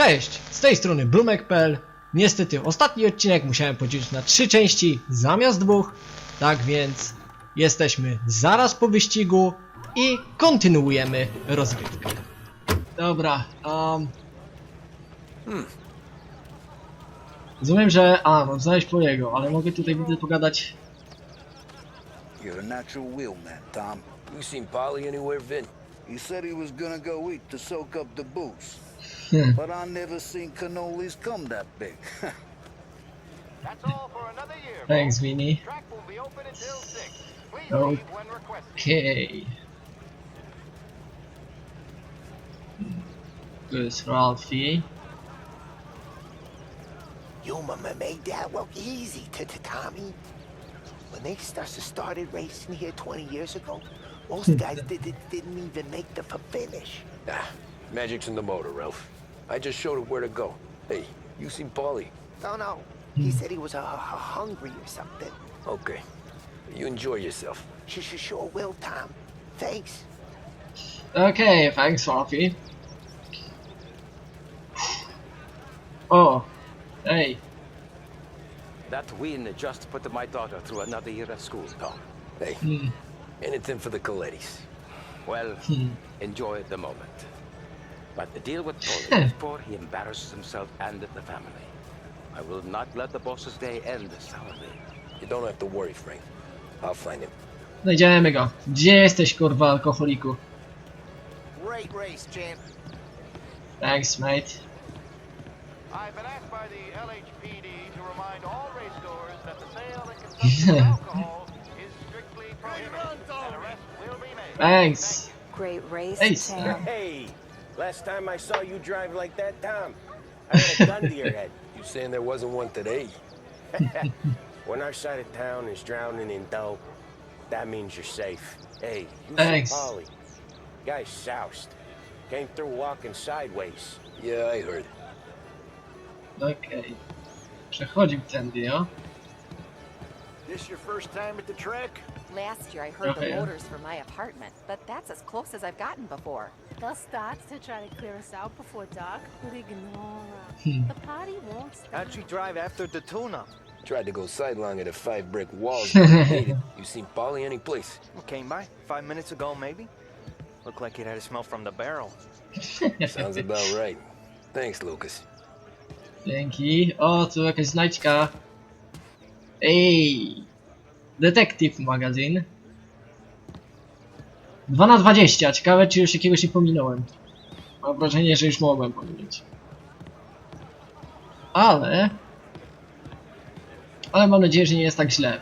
Cześć, z tej strony Brumek.pl. Niestety ostatni odcinek musiałem podzielić na trzy części zamiast dwóch, tak więc jesteśmy zaraz po wyścigu i kontynuujemy rozgrywkę. Dobra, um... Rozumiem, że... A, mam znaleźć Poliego, ale mogę tutaj widzę pogadać... You're a natural wheel man, Tom. You seen Polly anywhere, Vin? He said he was gonna go eat to soak up the booze. Hmm. but I never seen cannolis come that big. That's all for another year. Thanks, folks. Vinny. Track will be open until 6. Please leave when requested. Okej. Tu Ralphie. You mama made that look easy to, to Tommy. When they start started racing here 20 years ago, most guys did, did, didn't even make the finish. Ah, magic's in the motor, Ralph. I just showed it where to go. Hey, you seen Polly? No, no. He said he was uh, hungry or something. Okay. You enjoy yourself. She sure, sure will, Tom. Thanks. Okay, thanks Ralphie. Oh, hey. That win just put my daughter through another year at school, Tom. Hey, Hmm. anything for the Colettis. Well, Hmm. enjoy the moment. But the deal with Tony is before he embarrasses himself and the family. I will not let the boss's day end sourly. You don't have to worry, Frank. I'll find him. Znajdziemy go. Gdzie jesteś, kurwa, alkoholiku? Great race, champ. Thanks, mate. I've been asked by the LHPD to remind all race goers that the sale and consumption of alcohol is strictly prohibited. An arrest will be made. Thanks. Great race, Hey, champ. Hey, last time I saw you drive like that, Tom, I had a gun to your head. You saying there wasn't one today? When our side of town is drowning in dough, that means you're safe. Hey, you Thanks. see Polly. Guy's soused. Came through walking sideways. Yeah, I heard. Okej. Przechodził tędy, o. This your first time at the track? Last year I heard Okay. the motors from my apartment, but that's as close as I've gotten before. They'll start to try to clear us out before dark, but ignore us. Hmm. The party won't stop. How'd you drive after the tuna? Tried to go sidelong at the five brick walls. but hate it. You seen Polly any place? Came by five minutes ago, maybe. Looked like it had a smell from the barrel. Sounds about right. Thanks, Lucas. thank Dzięki. O, tu jakaś znajdźka. Ej. Detektyw magazyn. 2 na 20. Ciekawe, czy już jakiegoś nie pominąłem. Mam wrażenie, że już mogłem pominąć. Ale... Ale mam nadzieję, że nie jest tak źle.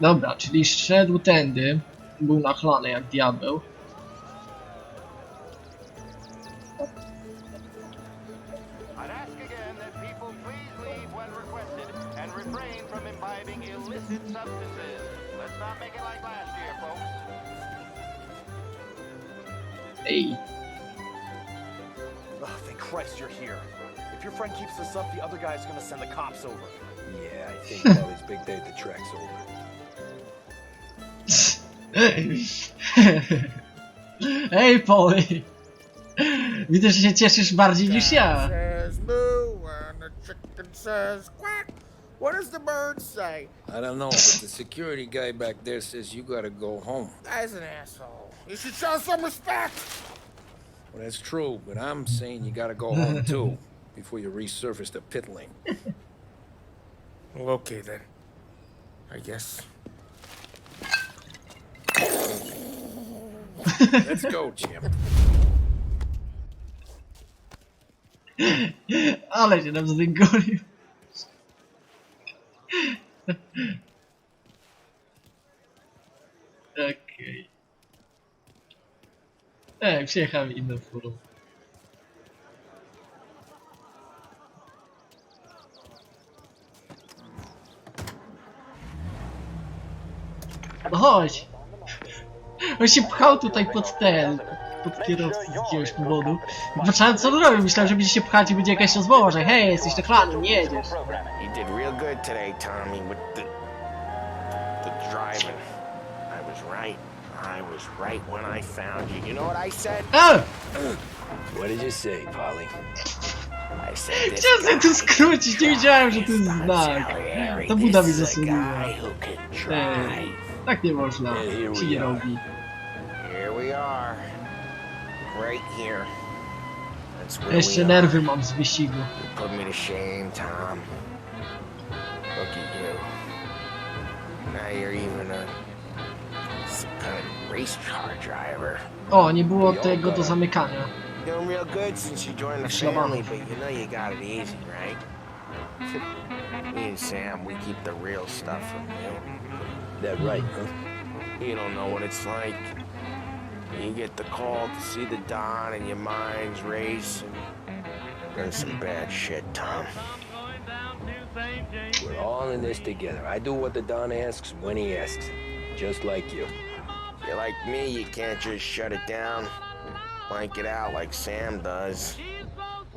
Dobra, czyli szedł tędy. Był nachlany jak diabeł. Let's not make it like last year, folks. Ej. Oh, thank Christ you're here. If your friend keeps this up, the other guy's gonna send the cops over. Yeah, I think Polly's big day at the track's over. Ej, Polly! Widzę, że się cieszysz bardziej niż ja. says moo and the chicken says quack. What does the bird say? I don't know, but the security guy back there says you gotta go home. That's an asshole. You should show some respect. Well, that's true, but I'm saying you gotta go home too before you resurface the pit lane. Well, okay then. I guess. Let's go, champ. Ale się nam Oké. Eh, okay. Nee, gaan we in de vorm. Chodź! On się pchał tutaj pod ten, pod kierowcę z jakiegoś powodu. Patrzałem co on robi, myślałem, że będzie się pchać i będzie jakaś rozmowa, że hej, jesteś nachlany, nie jedziesz. You did real good today, Tommy, with the the driving. I was right. I was right when I found you. You know what I said? O! What did you say, Polly? I said this Chciałem sobie tu guy skrócić, nie wiedziałem, że to jest znak. To Buda mi this is a zasłoniła. guy who can Ej, drive. tak nie można. Się we nie robi. Here we are. Right here. That's where Jeszcze we are. nerwy mam z wyścigu. You put me to shame, Tom. Look at you. Now you're even a some kind of race car driver. O, nie było tego do zamykania. Doing real good since you joined the Szlaban. family, but you know you got it easy, right? Me and Sam, we keep the real stuff from you. That right, huh? You don't know what it's like. You get the call to see the Don and your minds race. And there's some bad shit, Tom. We're all in this together. I do what the Don asks when he asks. Just like you. You're like me, you can't just shut it down, blank it out like Sam does.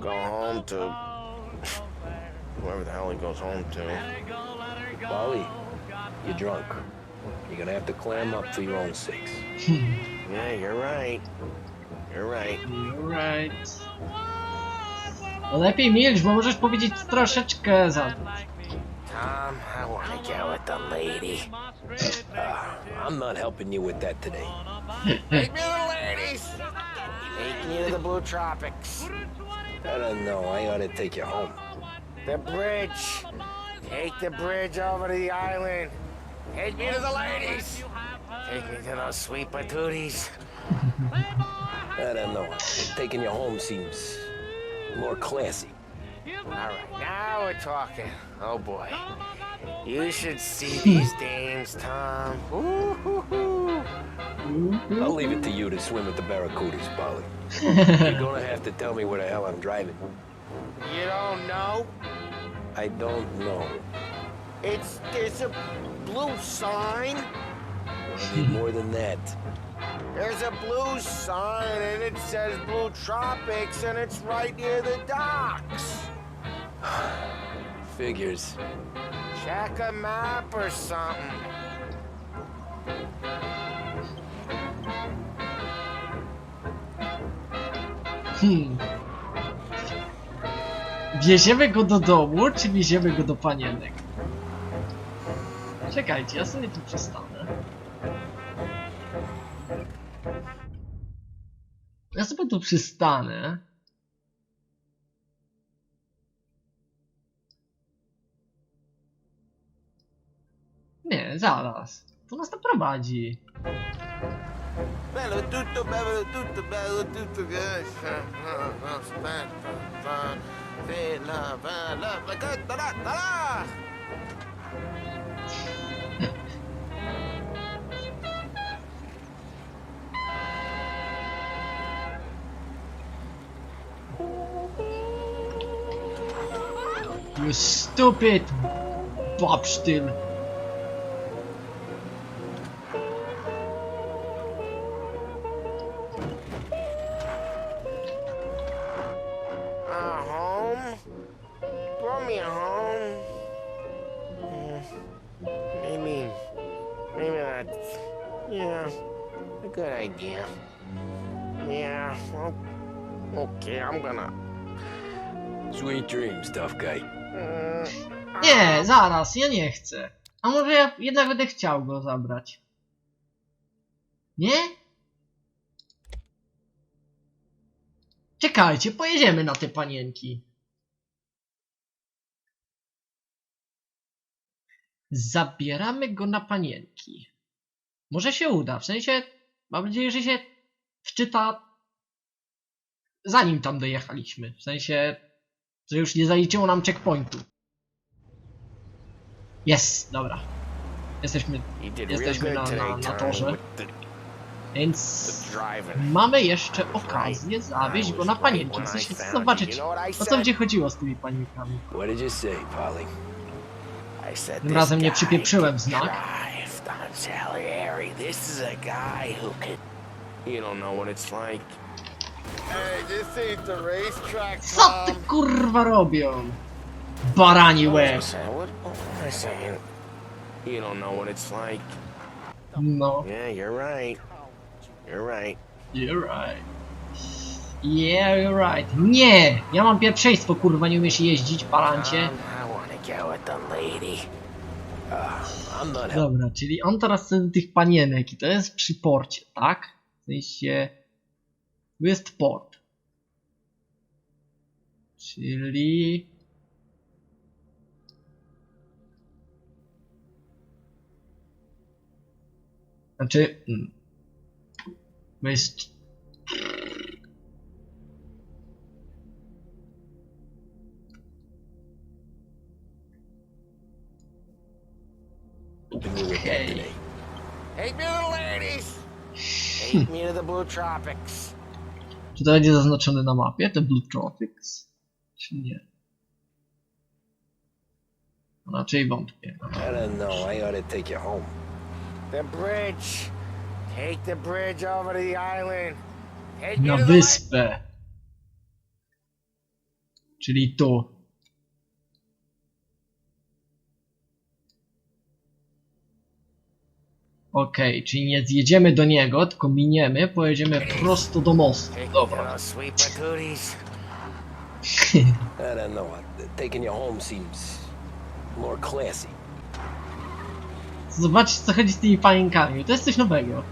Go home to whoever the hell he goes home to. Polly, you're drunk. You're gonna have to clam up for your own sakes. Yeah, you're right. You're right. Alright. No lepiej milcz, bo możesz powiedzieć troszeczkę za dużo. Tom, I want to get with the lady. Uh, I'm not helping you with that today. Take me to the ladies. Take me to the Blue Tropics. I don't know. I ought to take you home. The bridge. Take the bridge over to the island. Take me to the ladies. Take me to those sweet patooties. I don't know. Taking you home seems more classy. All right, now we're talking. Oh boy. You should see these dames, Tom. Ooh-hoo-hoo. I'll leave it to you to swim with the barracudas, Polly. You're gonna have to tell me where the hell I'm driving. You don't know? I don't know. It's there's a blue sign. I need more than that. There's a blue sign and it says Blue Tropics and it's right near the docks. Figures. Check a map or something. Hmm. Wieziemy go do domu, czy wieziemy go do panienek? Czekajcie, ja sobie tu przestanę. Ja sobie tu przystanę. Nie, zaraz. To nas naprowadzi. Bello tutto, okay, I'm gonna. Sweet dreams, tough guy. Mm, Nie, zaraz, ja nie chcę. A może ja jednak będę chciał go zabrać? Nie? Czekajcie, pojedziemy na te panienki. Zabieramy go na panienki. Może się uda, w sensie, mam nadzieję, że się wczyta zanim tam dojechaliśmy. W sensie, że już nie zaliczyło nam checkpointu. Jest, dobra. Jesteśmy, jesteśmy na, na, na torze. Więc mamy jeszcze okazję zawieźć go na panienki. W zobaczyć, o co gdzie chodziło z tymi panienkami. Tym razem nie przypieprzyłem znak. You don't know what it's like. Co ty kurwa robią? Barani łeb. You don't know what it's like. No, Yeah, you're right. You're right. you're right. Yeah, you're right. Nie! Ja mam pierwszeństwo, kurwa, nie umiesz jeździć, palancie. Um, I wanna go with the lady. I'm not helping. Dobra, czyli on teraz chce do tych panienek i to jest przy porcie, tak? W sensie... Tu jest port. Czyli... Znaczy... mm, To jest... Helping you with that today. Take me to the ladies. Take me to the blue tropics. Czy to będzie zaznaczone na mapie, te Blue Tropics? Czy nie? Raczej wątpię. Don't know. I ought to take you home. The bridge. Take the bridge over to the island. Take Na to wyspę. Czyli tu. Okej, czyli nie zjedziemy do niego, tylko miniemy, pojedziemy prosto do mostu. Dobra. those sweet patooties. I don't know. Taking you home seems more classy. Zobaczcie co chodzi z tymi panienkami, to jest coś nowego.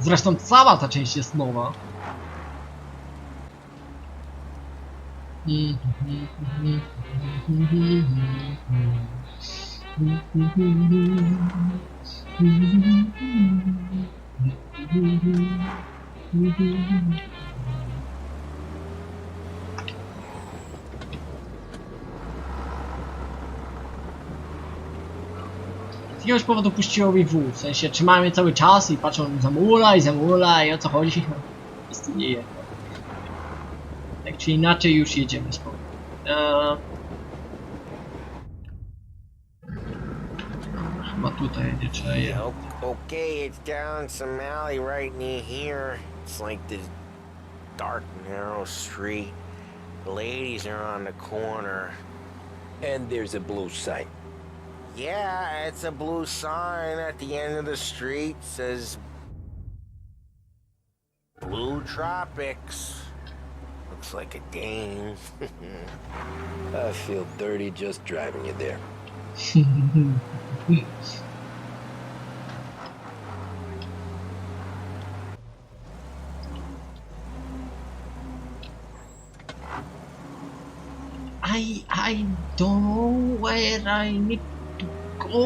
Zresztą cała ta część jest nowa. Z jakiegoś powodu puściło mi W, sensie trzymają mnie cały czas i patrzą zamula i zamula i o co chodzi. Prostu nie. Tak czy inaczej już jedziemy powrotem. Eee... tutaj nie trzeba jechać. Okay, it's down some alley right near here. It's like this dark, narrow street. The ladies are on the corner. And there's a blue sign. Yeah, it's a blue sign at the end of the street says Blue Tropics. Looks like a dame. I feel dirty just driving you there. I don't know where I need to go.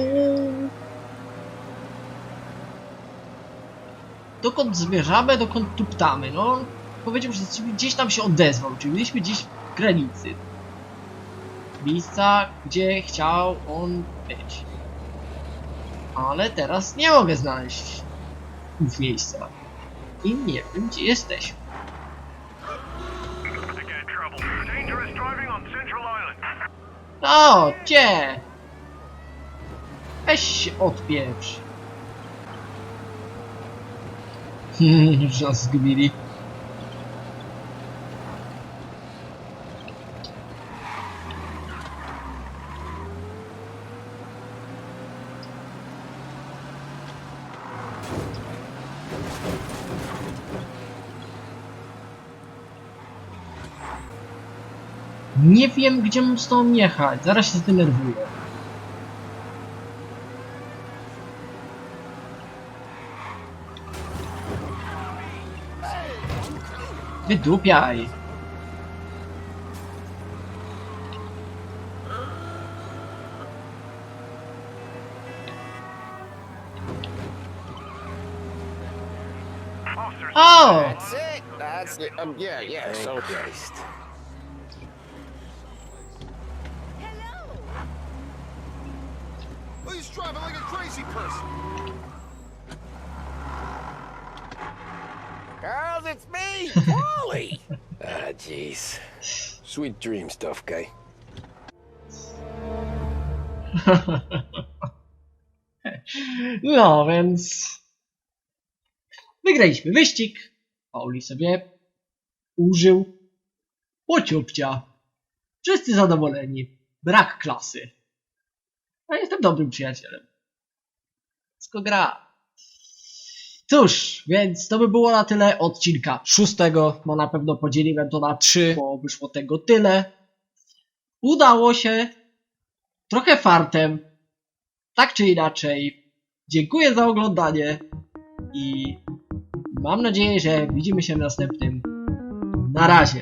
Dokąd zmierzamy, dokąd tuptamy, no. Powiedział, że gdzieś tam się odezwał, czyli byliśmy gdzieś w granicy. Miejsca, gdzie chciał on być. Ale teraz nie mogę znaleźć miejsca. I nie wiem, gdzie jesteśmy. O, gdzie? Weź się odpieprz. Już nas. Nie wiem, gdzie mam z tą jechać. Zaraz się zdenerwuję. Wydupiaj. O! That's it. That's it. Um, yeah, yeah. So Christ. He's driving like a crazy person. Girls, it's me, Wally. Ah, jeez. Sweet dream stuff, guy. No, więc... Wygraliśmy wyścig. Pauli sobie użył pociupcia. Wszyscy zadowoleni. Brak klasy. Ja jestem dobrym przyjacielem. Wszystko gra. Cóż, więc to by było na tyle odcinka szóstego, bo na pewno podzieliłem to na trzy, bo wyszło tego tyle. Udało się. Trochę fartem. Tak czy inaczej. Dziękuję za oglądanie i mam nadzieję, że widzimy się w następnym. Na razie.